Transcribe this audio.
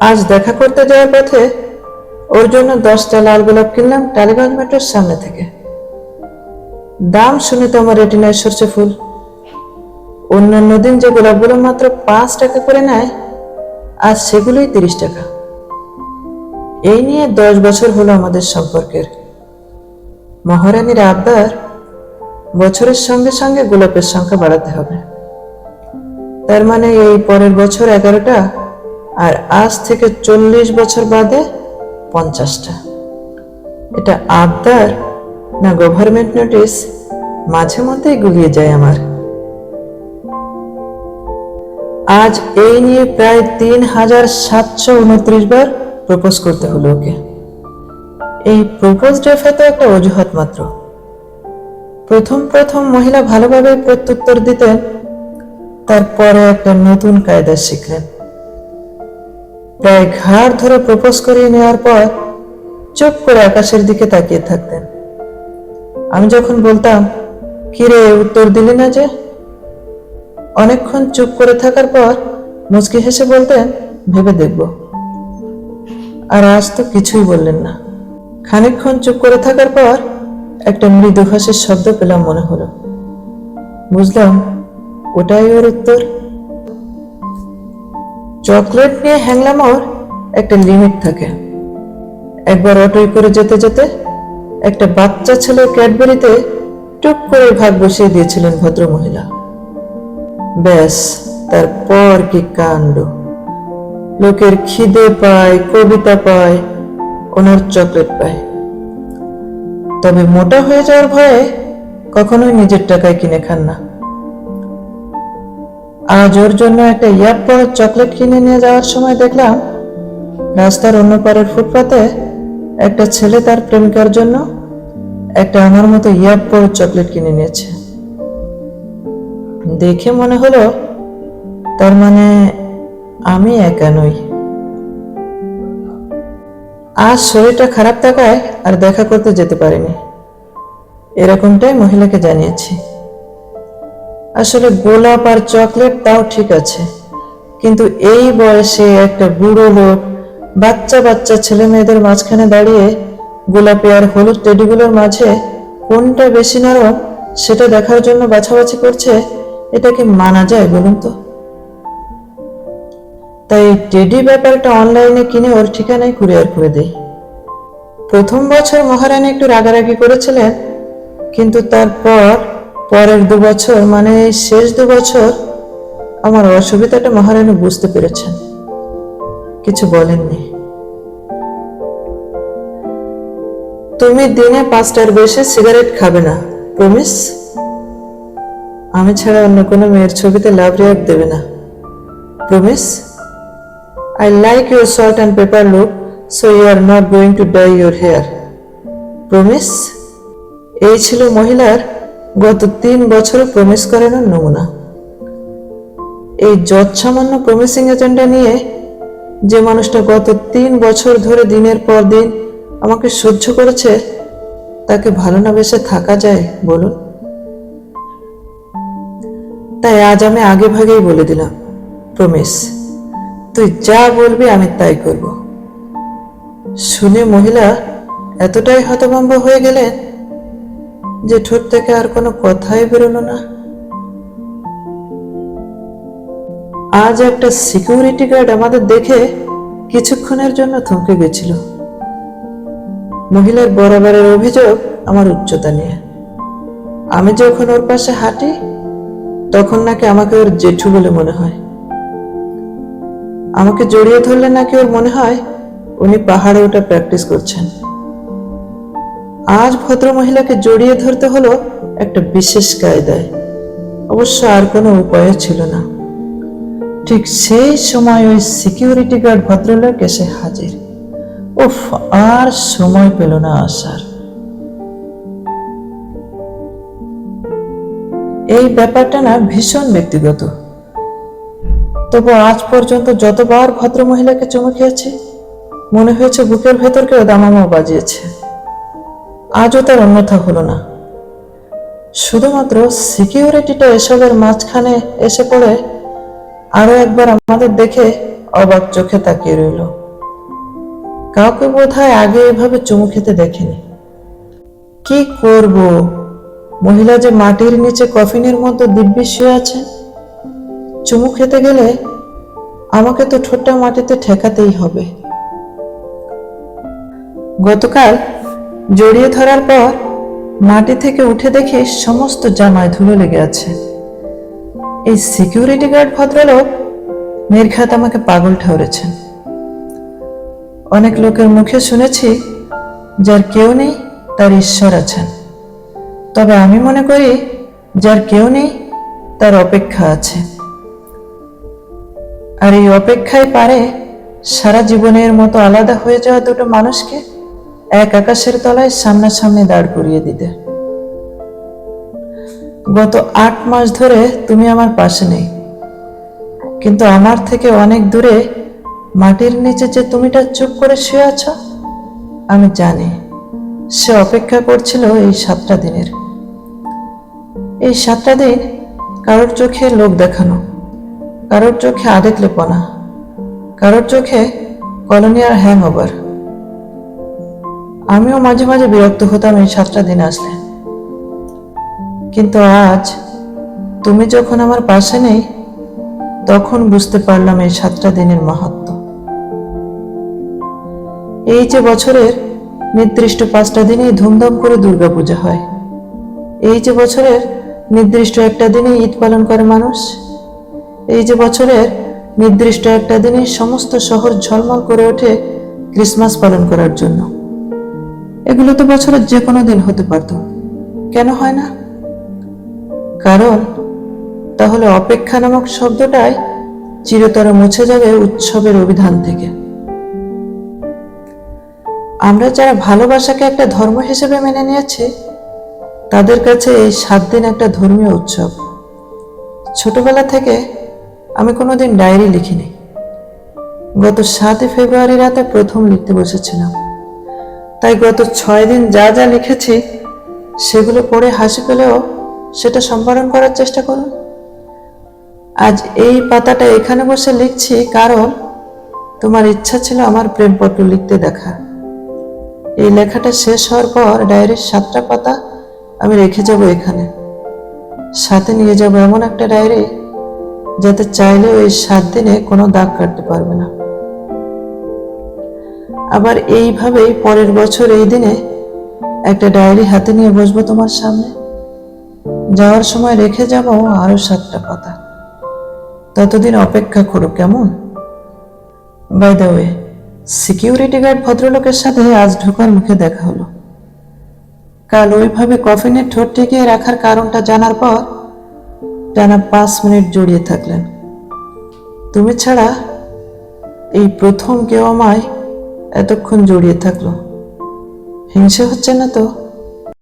আজ দেখা করতে যাওয়ার পথে ওর জন্য দশটা লাল গোলাপ কিনলাম টালিগঞ্জ মেট্রোর সামনে থেকে। দাম শুনে তো আমার রেটিনায় সরষে ফুল। অন্যান্য দিন যে গোলাপগুলো মাত্র পাঁচ টাকা করে নেয়, আজ সেগুলোই তিরিশ টাকা। এই নিয়ে দশ বছর হলো আমাদের সম্পর্কের। মহারানীর আবদার, বছরের সঙ্গে সঙ্গে গোলাপের সংখ্যা বাড়াতে হবে। তার মানে এই পরের বছর এগারোটা আর আজ থেকে চল্লিশ বছর বাদে পঞ্চাশটা। এটা আবদার না গভর্নমেন্ট নোটিশ মাঝে মধ্যেই গুলিয়ে যায় আমার। আজ এই নিয়ে প্রায় তিন হাজার সাতশো উনত্রিশ বার প্রপোজ করতে হলো ওকে। এই প্রপোজ ডেফে তো একটা অজুহাত মাত্র। প্রথম প্রথম মহিলা ভালোভাবে প্রত্যুত্তর দিতেন, তারপরে একটা নতুন কায়দা শিখলেন। প্রায় ঘাড় ধরে প্রপোজ করিয়ে নেওয়ার পর চুপ করে আকাশের দিকে তাকিয়ে থাকতেন। আমি যখন বলতাম, কিরে, উত্তর দিলি না যে? অনেকক্ষণ চুপ করে থাকার পর মুচকি হেসে বলতেন, ভেবে দেখব। আর আজ তো কিছুই বললেন না। খানিকক্ষণ চুপ করে থাকার পর একটা মৃদু শব্দ পেলাম মনে হলো। বুঝলাম, ওটাই ওর উত্তর। চকলেট নিয়ে হ্যাংলাম ওর একটা লিমিট থাকে। একবার অটোয় করে যেতে যেতে একটা বাচ্চা ছেলে ক্যাডবেরিতে টুক করে ভাগ বসিয়ে দিয়েছিলেন ভদ্রমহিলা। ব্যাস, তারপর কি কাণ্ড? লোকের খিদে পায়, কবিতা পায়, ওনার চকলেট পায়। তবে মোটা হয়ে যাওয়ার ভয়ে কখনোই নিজের টাকায় কিনে খান না। আজ ওর জন্য একটা বড় চকলেট কিনে নিয়ে যাওয়ার সময় দেখলাম রাস্তার অন্য পারের ফুটপাতে একটা ছেলে তার প্রেমিকার জন্য একটা আমার মতো বড় চকলেট কিনে নিয়েছে। দেখে মনে হলো তার মানে আমি একা নই। আজ শরীরটা খারাপ থাকায় আর দেখা করতে যেতে পারিনি। এরকমটাই মহিলাকে জানিয়েছি। আসলে গোলাপ আর চকলেট তাও ঠিক আছে। কিন্তু এই বয়সে একটা বুড়ো লোক, বাচ্চা বাচ্চা ছেলে মেয়েদের মাঝখানে দাঁড়িয়ে গোলাপি আর হলুদ টেডিগুলোর মাঝে কোনটা বেশি নরম সেটা দেখার জন্য বাছাবাছি করছে, এটা কি মানা যায় বলুন তো? তাই টেডি ব্যাপারটা অনলাইনে কিনে ওর ঠিকানায় কুরিয়ার করে দেই। প্রথম বছর মহারানী একটু রাগারাগি করেছিলেন, কিন্তু তারপর পরের দু বছর মানে শেষ দু বছর, আমার অসুবিধাটা মহারানী বুঝতে পেরেছেন। কিছু বলেননি। তুমি দিনে পাঁচটার বেশি সিগারেট খাবে না, প্রমিস। আমি ছাড়া অন্য কোনো মেয়ের ছবিতে লাভ রিয়াক্ট দেবে না, promise. I like your salt and pepper look so you are not going to die your hair promise. এই ছিল মহিলার গত তিন বছরে প্রমিস করানোর নমুনা। এই যৎসামান্য প্রমিসিং এজেন্ডা নিয়ে যে মানুষটা গত তিন বছর ধরে দিনের পর দিন আমাকে সহ্য করেছে, তাকে ভালো না বেসে থাকা যায়, বলুন। তাই আজ আমি আগে ভাগেই বলে দিলাম, প্রমিস, তুই যা বলবি আমি তাই করব। শুনে মহিলা এতটাই হতভম্ব হয়ে গেলেন যে ঠোঁট থেকে আর কোনো কথাই বেরোলো না। আজ একটা সিকিউরিটি গার্ড আমাদের দেখে কিছুক্ষণের জন্য থমকে গেছিল। মহিলার বরাবরের অভিযোগ আমার উচ্চতা নিয়ে। আমি যখন ওর পাশে হাঁটি, তখন নাকি আমাকে ওর জেঠু বলে মনে হয়। আমাকে জড়িয়ে ধরলে নাকি ওর মনে হয় উনি পাহাড়ে ওটা প্র্যাকটিস করছেন। আজ ভদ্র মহিলাকে জড়িয়ে ধরতে হলো একটা বিশেষ কায়দায়। অবশ্য আর কোনো উপায় ছিল না। ঠিক সেই সময় ওই সিকিউরিটি গার্ড ভদ্রলোক এসে হাজির। উফ, আর সময় পেল না আসার। এই ব্যাপারটা না ভীষণ ব্যক্তিগত। তবু আজ পর্যন্ত যতবার ভদ্র মহিলাকে চমে খেয়েছে, মনে হয়েছে বুকের ভেতর কেউ দামামা বাজিয়েছে। আজও তার অন্যথা হলো না। শুধুমাত্র সিকিউরিটিটা এসবের মাঝখানে এসে পড়ে আরও একবার আমাদের দেখে অবাক চোখে তাকিয়ে রইল। কাউকে বোধ হয় আগে এভাবে চুমু খেতে দেখেনি। কি করব? মহিলা যে মাটির নিচে কফিনের মতো দিব্যি শুয়ে আছে? চুমু খেতে গেলে আমাকে তো ঠোঁটটা মাটিতে ঠেকাতেই হবে। গতকাল জড়িয়ে ধরার পর মাটি থেকে উঠে দেখি সমস্ত জামায় ধুলো লেগে আছে। এই সিকিউরিটি গার্ড ভদ্রলোক নির্ঘাত আমাকে পাগল ঠাউরেছেন অনেক লোকের মুখে শুনেছি যার কেউ নেই, তার ঈশ্বর আছেন। তবে আমি মনে করি যার কেউ নেই, তার অপেক্ষা আছে। আর এই অপেক্ষায় পারে সারা জীবনের মতো আলাদা হয়ে যাওয়া দুটো মানুষকে এক আকাশের তলায় সামনাসামনি দাঁড় করিয়ে দিতে। গত আট মাস ধরে তুমি আমার পাশে নেই। কিন্তু আমার থেকে অনেক দূরে মাটির নিচে যে তুমিটা চুপ করে শুয়ে আছো, আমি জানি সে অপেক্ষা করছিল এই সাতটা দিনের। এই সাতটা দিন কারোর চোখে লোক দেখানো, কারোর চোখে আবেগ লেপনা, কারোর চোখে কলোনিয়ার হ্যাং ওভার আমিও মাঝে মাঝে বিরক্ত হতাম এই সাতটা দিন আসলে কিন্তু আজ তুমি যখন আমার পাশে নেই, তখন বুঝতে পারলাম এই সাতটা দিনের মাহাত্ম। এই যে বছরের নির্দিষ্ট পাঁচটা দিনেই ধুমধাম করে দুর্গাপূজা হয়, এই যে বছরের নির্দিষ্ট একটা দিনে ঈদ পালন করে মানুষ, এই যে বছরের নির্দিষ্ট একটা দিনে সমস্ত শহর ঝলমল করে ওঠে ক্রিসমাস পালন করার জন্য। এগুলো তো বছরের যে কোনো দিন হতে পারত। কেন হয় না? কারণ তাহলে অপেক্ষা নামক শব্দটাই চিরতরে মুছে যাবে উৎসবের অভিধান থেকে। আমরা যারা ভালোবাসাকে একটা ধর্ম হিসেবে মেনে নিয়েছি তাদের কাছে এই সাত দিন একটা ধর্মীয় উৎসব। ছোটবেলা থেকে আমি কোনোদিন ডায়েরি লিখিনি। গত সাতই ফেব্রুয়ারি রাতে প্রথম লিখতে বসেছিলাম। তাই গত ছয় দিন যা যা লিখেছি, সেগুলো পড়ে হাসি পেলেও সেটা সম্পাদন করার চেষ্টা করুন। আজ এই পাতাটা এখানে বসে লিখছি কারণ তোমার ইচ্ছা ছিল আমার প্রেমপত্র লিখতে দেখা। এই লেখাটা শেষ হওয়ার পর ডায়েরির সাতটা পাতা আমি রেখে যাব এখানে। সাথে নিয়ে যাব এমন একটা ডায়েরি যাতে চাইলেও এই সাত দিনে কোনো দাগ কাটতে পারবে না। আবার এইভাবেই পরের বছর এই দিনে একটা ডায়েরি হাতে নিয়ে বসবো তোমার সামনে। যাওয়ার সময় রেখে যাব আরও সাতটা পাতা ততদিন অপেক্ষা করো, কেমন? By the way security guard ভদ্রলোকের সাথে আজ ঢোকার মুখে দেখা হলো। কাল ওইভাবে কফিনের ঠোঁট ঠেকিয়ে রাখার কারণটা জানার পর টানা পাঁচ মিনিট জড়িয়ে থাকলেন। তুমি ছাড়া এই প্রথম কেউ আমায় এতক্ষণ জড়িয়ে থাকল। হিংসা হচ্ছে না তো?